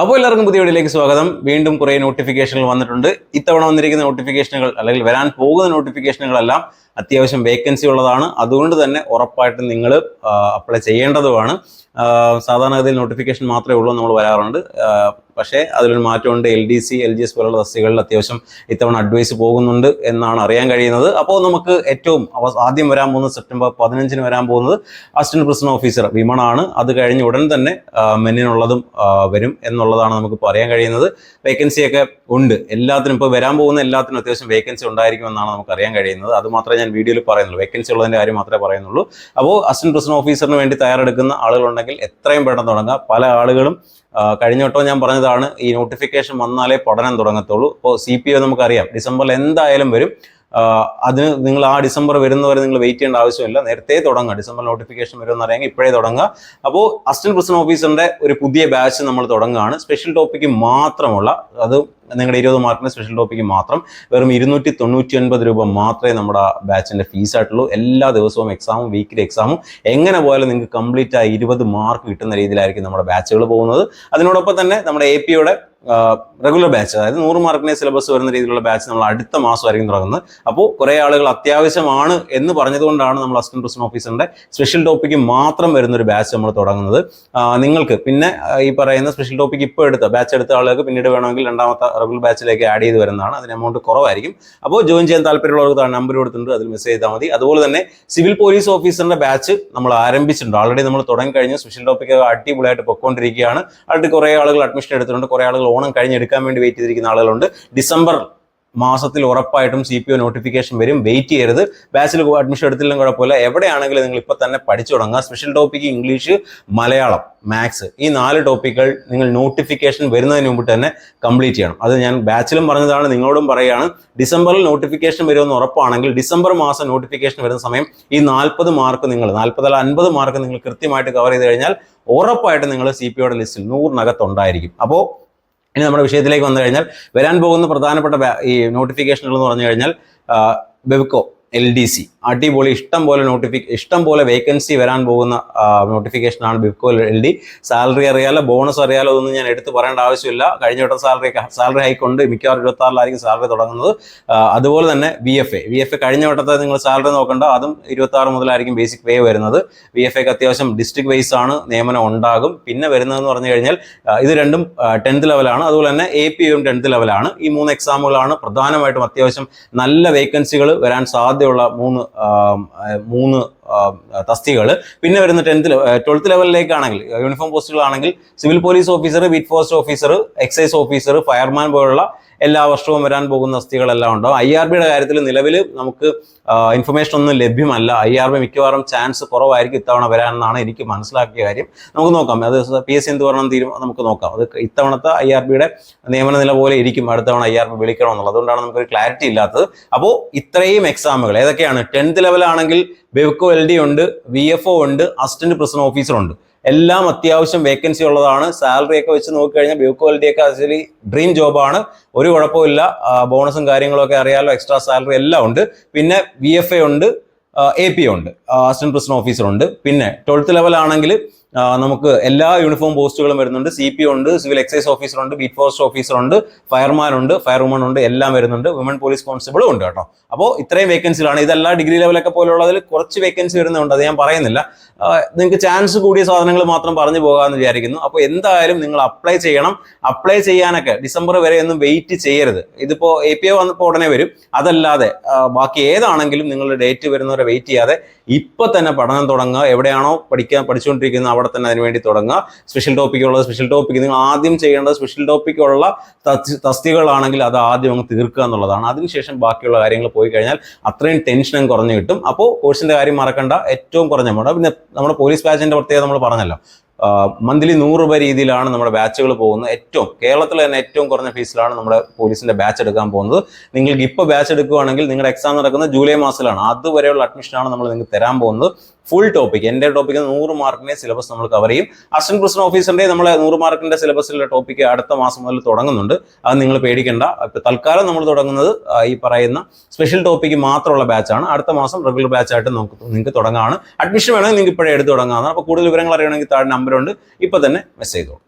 അപ്പോൾ എല്ലാവർക്കും പുതിയ വീഡിയോയിലേക്ക് സ്വാഗതം. വീണ്ടും കുറേ നോട്ടിഫിക്കേഷനുകൾ വന്നിട്ടുണ്ട്. ഇത്തവണ വന്നിരിക്കുന്ന നോട്ടിഫിക്കേഷനുകൾ അല്ലെങ്കിൽ വരാൻ പോകുന്ന നോട്ടിഫിക്കേഷനുകളെല്ലാം അത്യാവശ്യം വേക്കൻസി ഉള്ളതാണ്. അതുകൊണ്ട് തന്നെ ഉറപ്പായിട്ടും നിങ്ങൾ അപ്ലൈ ചെയ്യേണ്ടതുമാണ്. സാധാരണഗതിയിൽ നോട്ടിഫിക്കേഷൻ മാത്രമേ ഉള്ളൂ നമ്മൾ വരാറുണ്ട്. പക്ഷേ അതിലൊരു മാറ്റമുണ്ട്. L D C L G S പോലുള്ള തസ്തികളിൽ അത്യാവശ്യം ഇത്തവണ അഡ്വൈസ് പോകുന്നുണ്ട് എന്നാണ് അറിയാൻ കഴിയുന്നത്. അപ്പോൾ നമുക്ക് ഏറ്റവും ആദ്യം വരാൻ പോകുന്നത് സെപ്റ്റംബർ പതിനഞ്ചിന് വരാൻ പോകുന്നത് അസിസ്റ്റന്റ് പ്രസിഡന്റ് ഓഫീസർ വിമണാണ്. അത് കഴിഞ്ഞ് ഉടൻ തന്നെ മെന്നിനുള്ളതും വരും എന്നുള്ളതാണ് നമുക്ക് പറയാൻ കഴിയുന്നത്. വേക്കൻസിയൊക്കെ ഉണ്ട്. എല്ലാത്തിനും ഇപ്പോൾ വരാൻ പോകുന്ന എല്ലാത്തിനും അത്യാവശ്യം വേക്കൻസി ഉണ്ടായിരിക്കുമെന്നാണ് നമുക്ക് അറിയാൻ കഴിയുന്നത്. അത് മാത്രമേ ഞാൻ വീഡിയോയിൽ പറയുന്നുള്ളൂ. വേക്കൻസി ഉള്ളതിന്റെ കാര്യം മാത്രമേ പറയുന്നുള്ളൂ. അപ്പോൾ അസിസ്റ്റന്റ് പ്രസിഡന്റ് ഓഫീസറിന് വേണ്ടി തയ്യാറെടുക്കുന്ന ആളുകളുണ്ടെങ്കിൽ എത്രയും പെട്ടെന്ന് തുടങ്ങുക പല ആളുകളും കഴിഞ്ഞ വട്ടം ഞാൻ പറഞ്ഞതാണ് ഈ നോട്ടിഫിക്കേഷൻ വന്നാലേ പഠനം തുടങ്ങത്തുള്ളൂ. ഇപ്പോൾ സി പി ഒ നമുക്കറിയാം. ഡിസംബറിൽ എന്തായാലും വരും. അതിന് നിങ്ങൾ ആ ഡിസംബർ വരുന്നവരെ നിങ്ങൾ വെയിറ്റ് ചെയ്യേണ്ട ആവശ്യമില്ല. നേരത്തെ തുടങ്ങുക. ഡിസംബർ നോട്ടിഫിക്കേഷൻ വരുമെന്ന് അറിയാമെങ്കിൽ ഇപ്പോഴേ തുടങ്ങുക. അപ്പോൾ അസിസ്റ്റന്റ് പ്രസിഡന്റ് ഓഫീസറിന്റെ ഒരു പുതിയ ബാച്ച് നമ്മൾ തുടങ്ങുകയാണ്. സ്പെഷ്യൽ ടോപ്പിക്ക് മാത്രമുള്ള അത് നിങ്ങളുടെ ഇരുപത് മാർക്കിന് സ്പെഷ്യൽ ടോപ്പിക്ക് മാത്രം വെറും ഇരുന്നൂറ്റി തൊണ്ണൂറ്റി ഒൻപത് രൂപ മാത്രമേ നമ്മുടെ ബാച്ചിന്റെ ഫീസ് ആയിട്ടുള്ളൂ. എല്ലാ ദിവസവും എക്സാമും വീക്കിലി എക്സാമും എങ്ങനെ പോയാലും നിങ്ങൾക്ക് കംപ്ലീറ്റ് ആയി ഇരുപത് മാർക്ക് കിട്ടുന്ന രീതിയിലായിരിക്കും നമ്മുടെ ബാച്ചുകൾ പോകുന്നത്. അതിനോടൊപ്പം തന്നെ നമ്മുടെ എ പിയുടെ റെഗുലർ ബാച്ച് അതായത് നൂറ് മാർക്കിനെ സിലബസ് വരുന്ന രീതിയിലുള്ള ബാച്ച് നമ്മൾ അടുത്ത മാസമായിരിക്കും തുടങ്ങുന്നത്. അപ്പോൾ കുറേ ആളുകൾ അത്യാവശ്യമാണ് എന്ന് പറഞ്ഞതുകൊണ്ടാണ് നമ്മൾ അസിസ്റ്റന്റ് പ്രസിഡന്റ് ഓഫീസറിന്റെ സ്പെഷ്യൽ ടോപ്പിക്ക് മാത്രം വരുന്ന ഒരു ബാച്ച് നമ്മൾ തുടങ്ങുന്നത്. നിങ്ങൾക്ക് പിന്നെ ഈ പറയുന്ന സ്പെഷ്യൽ ടോപ്പിക്ക് ഇപ്പോൾ എടുത്ത ബാച്ച് എടുത്ത ആളുകൾക്ക് പിന്നീട് വേണമെങ്കിൽ രണ്ടാമത്തെ റെഗുലർ ബാച്ചിലേക്ക് ആഡ് ചെയ്ത് വരുന്നതാണ്. അതിന് എമൗണ്ട് കുറവായിരിക്കും. അപ്പോൾ ജോയിൻ ചെയ്യാൻ താല്പര്യമുള്ളവർക്ക് നമ്പർ കൊടുത്തിട്ടുണ്ട് അതിൽ മെസ്സേജ് ചെയ്താൽ മതി. അതുപോലെ തന്നെ സിവിൽ പോലീസ് ഓഫീസറിന്റെ ബാച്ച് നമ്മൾ ആരംഭിച്ചിട്ടുണ്ട്. ഓൾറെഡി നമ്മൾ തുടങ്ങി കഴിഞ്ഞു സ്പെഷ്യൽ ടോപ്പിക്ക് അടിപൊളിയായിട്ട് പൊക്കോണ്ടിരിക്കുകയാണ്. അടുത്ത് കുറേ ആളുകൾ അഡ്മിഷൻ എടുത്തിട്ടുണ്ട്. കുറേ ആളുകൾ ഓണം കഴിഞ്ഞെടുക്കാൻ വേണ്ടി വെയിറ്റ് ചെയ്തിരിക്കുന്ന ആളുകളുണ്ട്. ഡിസംബർ മാസത്തിൽ ഉറപ്പായിട്ടും സി പി ഒ നോട്ടിഫിക്കേഷൻ വരും. വെയിറ്റ് ചെയ്യരുത്. ബാച്ചിൽ അഡ്മിഷൻ എടുത്തില്ലെങ്കിലും കുഴപ്പമില്ല. എവിടെയാണെങ്കിലും നിങ്ങൾ ഇപ്പോൾ തന്നെ പഠിച്ചു തുടങ്ങുക. Special topic English Malayalam maths ഈ നാല് ടോപ്പിക്കുകൾ നിങ്ങൾ നോട്ടിഫിക്കേഷൻ വരുന്നതിന് മുമ്പ് തന്നെ കംപ്ലീറ്റ് ചെയ്യണം. അത് ഞാൻ ബാച്ചിലും പറഞ്ഞതാണ് നിങ്ങളോടും പറയുകയാണ്. ഡിസംബറിൽ നോട്ടിഫിക്കേഷൻ വരുമെന്ന് ഉറപ്പാണെങ്കിൽ ഡിസംബർ മാസം നോട്ടിഫിക്കേഷൻ വരുന്ന സമയം ഈ നാൽപ്പത് മാർക്ക് നിങ്ങൾ നാൽപ്പതല്ല അൻപത് മാർക്ക് നിങ്ങൾ കൃത്യമായിട്ട് കവർ ചെയ്ത് കഴിഞ്ഞാൽ ഉറപ്പായിട്ട് നിങ്ങൾ സി പി ലിസ്റ്റിൽ നൂറിനകത്തുണ്ടായിരിക്കും അപ്പോൾ ഇനി നമ്മുടെ വിഷയത്തിലേക്ക് വന്നു കഴിഞ്ഞാൽ വരാൻ പോകുന്ന പ്രധാനപ്പെട്ട ഈ നോട്ടിഫിക്കേഷനുകൾ എന്ന് പറഞ്ഞു കഴിഞ്ഞാൽ ബെവ്കോ എൽ ഡി സി അടിപൊളി ഇഷ്ടം പോലെ നോട്ടിഫിക്ക ഇഷ്ടം പോലെ വേക്കൻസി വരാൻ പോകുന്ന നോട്ടിഫിക്കേഷനാണ് ബിബ്കോ എൽ ഡി സാലറി അറിയാലോ ബോണസ് അറിയാലോ അതൊന്നും ഞാൻ എടുത്ത് പറയേണ്ട ആവശ്യമില്ല. കഴിഞ്ഞ വട്ടം സാലറി സാലറി ഹൈക്കുണ്ട് മിക്കവാറും ഇരുപത്തി ആറിലായിരിക്കും സാലറി തുടങ്ങുന്നത് അതുപോലെ തന്നെ V F A V F A കഴിഞ്ഞ വട്ടത്തെ നിങ്ങൾ സാലറി നോക്കണ്ട. അതും ഇരുപത്തി ആറ് മുതലായിരിക്കും ബേസിക് പേ വരുന്നത്. വി എഫ് എക്ക് അത്യാവശ്യം ഡിസ്ട്രിക്ട് വൈസ് ആണ് നിയമനം ഉണ്ടാകും. പിന്നെ വരുന്നതെന്ന് പറഞ്ഞു കഴിഞ്ഞാൽ ഇത് രണ്ടും ടെൻത്ത് ലെവലാണ് അതുപോലെ തന്നെ എ പി യും ടെൻത്ത് ലെവലാണ് ഈ മൂന്ന് എക്സാമുകളാണ് പ്രധാനമായിട്ടും അത്യാവശ്യം നല്ല വേക്കൻസികൾ വരാൻ സാധ്യതയുള്ള മൂന്ന് മൂന്ന് തസ്തികൾ പിന്നെ വരുന്ന ടെൻത്ത് ട്വൽത്ത് ലെവലിലേക്കാണെങ്കിൽ uniform പോസ്റ്റുകളാണെങ്കിൽ civil police officer beat forest officer excise officer fireman പോലുള്ള എല്ലാ വർഷവും വരാൻ പോകുന്ന തസ്തികളെല്ലാം ഉണ്ടാവും ഐ ആർ ബിയുടെ കാര്യത്തിൽ നിലവിൽ നമുക്ക് ഇൻഫർമേഷൻ ഒന്നും ലഭ്യമല്ല. ഐ ആർ ബി മിക്കവാറും ചാൻസ് കുറവായിരിക്കും ഇത്തവണ വരാനെന്നാണ് എനിക്ക് മനസ്സിലാക്കിയ കാര്യം. നമുക്ക് നോക്കാം. അത് പി എസ് സി എന്ത് പറഞ്ഞാൽ തീരുമാനം നമുക്ക് നോക്കാം. അത് ഇത്തവണത്തെ ഐ ആർ ബിയുടെ നിയമന നില പോലെ ഇരിക്കും. അടുത്തവണ ഐ ആർ ബി വിളിക്കണം എന്നുള്ളത് അതുകൊണ്ടാണ് നമുക്കൊരു ക്ലാരിറ്റി ഇല്ലാത്തത്. അപ്പോൾ ഇത്രയും എക്സാമുകൾ ഏതൊക്കെയാണ്? ടെൻത്ത് ലെവലാണെങ്കിൽ ബെവ്കോ എൽ ഡി ഉണ്ട് വി എഫ് ഒ ഉണ്ട് അസിസ്റ്റന്റ് പ്രസിഡന്റ് ഓഫീസർ ഉണ്ട്. എല്ലാം അത്യാവശ്യം വേക്കൻസി ഉള്ളതാണ്. സാലറി ഒക്കെ വെച്ച് നോക്കിക്കഴിഞ്ഞാൽ എൽ ഡി ഒക്കെ ആക്ച്വലി ഡ്രീം ജോബാണ് ഒരു കുഴപ്പമില്ല ബോണസും കാര്യങ്ങളൊക്കെ അറിയാലോ എക്സ്ട്രാ സാലറി എല്ലാം ഉണ്ട്. പിന്നെ വി എഫ് എ ഉണ്ട് എ പി ഉണ്ട് അസിസ്റ്റന്റ് പ്രസിഡന്റ് ഓഫീസർ ഉണ്ട്. പിന്നെ ട്വൽത്ത് ലെവൽ ആണെങ്കിൽ നമുക്ക് എല്ലാ യൂണിഫോം പോസ്റ്റുകളും വരുന്നുണ്ട്. സി പി ഉണ്ട് സിവിൽ എക്സൈസ് ഓഫീസറുണ്ട് ബീറ്റ് ഫോറസ്റ്റ് ഓഫീസറുണ്ട് ഫയർമാൻ ഉണ്ട് ഫയർ വുമൺ ഉണ്ട് എല്ലാം വരുന്നുണ്ട്. വിമൻ പോലീസ് കോൺസ്റ്റബിളും ഉണ്ട് കേട്ടോ. അപ്പോൾ ഇത്രയും വേക്കൻസികളാണ് ഇതെല്ലാം ഡിഗ്രി ലെവലൊക്കെ പോലുള്ളതിൽ കുറച്ച് വേക്കൻസി വരുന്നുണ്ട്. അത് ഞാൻ പറയുന്നില്ല. നിങ്ങൾക്ക് ചാൻസ് കൂടിയ സാധനങ്ങൾ മാത്രം പറഞ്ഞു പോകാമെന്ന് വിചാരിക്കുന്നു. അപ്പോൾ എന്തായാലും നിങ്ങൾ അപ്ലൈ ചെയ്യണം. അപ്ലൈ ചെയ്യാനൊക്കെ ഡിസംബർ വരെ ഒന്നും വെയിറ്റ് ചെയ്യരുത്. ഇതിപ്പോൾ എ പി ഒ വന്നപ്പോൾ ഉടനെ വരും. അതല്ലാതെ ബാക്കി ഏതാണെങ്കിലും നിങ്ങളുടെ ഡേറ്റ് വരുന്നവരെ വെയിറ്റ് ചെയ്യാതെ ഇപ്പൊ തന്നെ പഠനം തുടങ്ങുക. എവിടെയാണോ പഠിക്കാൻ പഠിച്ചുകൊണ്ടിരിക്കുന്നത് അവിടെ തന്നെ അതിനുവേണ്ടി തുടങ്ങുക. സ്പെഷ്യൽ ടോപ്പിക് ഉള്ളത് സ്പെഷ്യൽ ടോപ്പിക് നിങ്ങൾ ആദ്യം ചെയ്യേണ്ടത് സ്പെഷ്യൽ ടോപ്പിക് ഉള്ള തസ്തികളാണെങ്കിൽ അത് ആദ്യം അങ്ങ് തീർക്കുക എന്നുള്ളതാണ്. അതിനുശേഷം ബാക്കിയുള്ള കാര്യങ്ങൾ പോയി കഴിഞ്ഞാൽ അത്രയും ടെൻഷനും കുറഞ്ഞു കിട്ടും. അപ്പോൾ കോഴ്സിന്റെ കാര്യം മറക്കണ്ട. ഏറ്റവും കുറഞ്ഞ എമൗണ്ട് പിന്നെ നമ്മുടെ പോലീസ് ബാച്ചിന്റെ പ്രത്യേകത നമ്മൾ പറഞ്ഞല്ലോ. മന്ത്ലി നൂറ് രൂപ രീതിയിലാണ് നമ്മുടെ ബാച്ചുകൾ പോകുന്നത്. ഏറ്റവും കേരളത്തിൽ തന്നെ ഏറ്റവും കുറഞ്ഞ ഫീസിലാണ് നമ്മുടെ പോലീസിന്റെ ബാച്ച് എടുക്കാൻ പോകുന്നത്. നിങ്ങൾക്ക് ഇപ്പോൾ ബാച്ച് എടുക്കുകയാണെങ്കിൽ നിങ്ങളുടെ എക്സാം നടക്കുന്നത് ജൂലൈ മാസത്തിലാണ്. അതുവരെയുള്ള അഡ്മിഷനാണ് നമ്മൾ നിങ്ങൾക്ക് തരാൻ പോകുന്നത്. ഫുൾ ടോപ്പിക് എന്റെ ടോപ്പിക്ക് നൂറ് മാർക്കിന്റെ സിലബസ് നമ്മൾ കവർ ചെയ്യും. അസിസ്റ്റന്റ് പ്രസിഡന്റ് ഓഫീസറിന്റെ നമ്മൾ നൂറ് മാർക്കിന്റെ സിലബസിലുള്ള ടോപ്പിക് അടുത്ത മാസം മുതൽ തുടങ്ങുന്നുണ്ട്. അത് നിങ്ങൾ പേടിക്കേണ്ട. ഇപ്പൊ തൽക്കാലം നമ്മൾ തുടങ്ങുന്നത് ഈ പറയുന്ന സ്പെഷ്യൽ ടോപ്പിക്ക് മാത്രമുള്ള ബാച്ചാണ് അടുത്ത മാസം റെഗുലർ ബാച്ചായിട്ട് നമുക്ക് നിങ്ങൾക്ക് തുടങ്ങാണ്. അഡ്മിഷൻ വേണമെങ്കിൽ നിങ്ങൾക്ക് ഇപ്പോഴേ എടുത്ത് തുടങ്ങാവുന്നതാണ്. അപ്പോൾ കൂടുതൽ വിവരങ്ങൾ അറിയണമെങ്കിൽ താഴെ നമ്പറുണ്ട് ഇപ്പോൾ തന്നെ മെസ്സേജ് ചെയ്തോളൂ.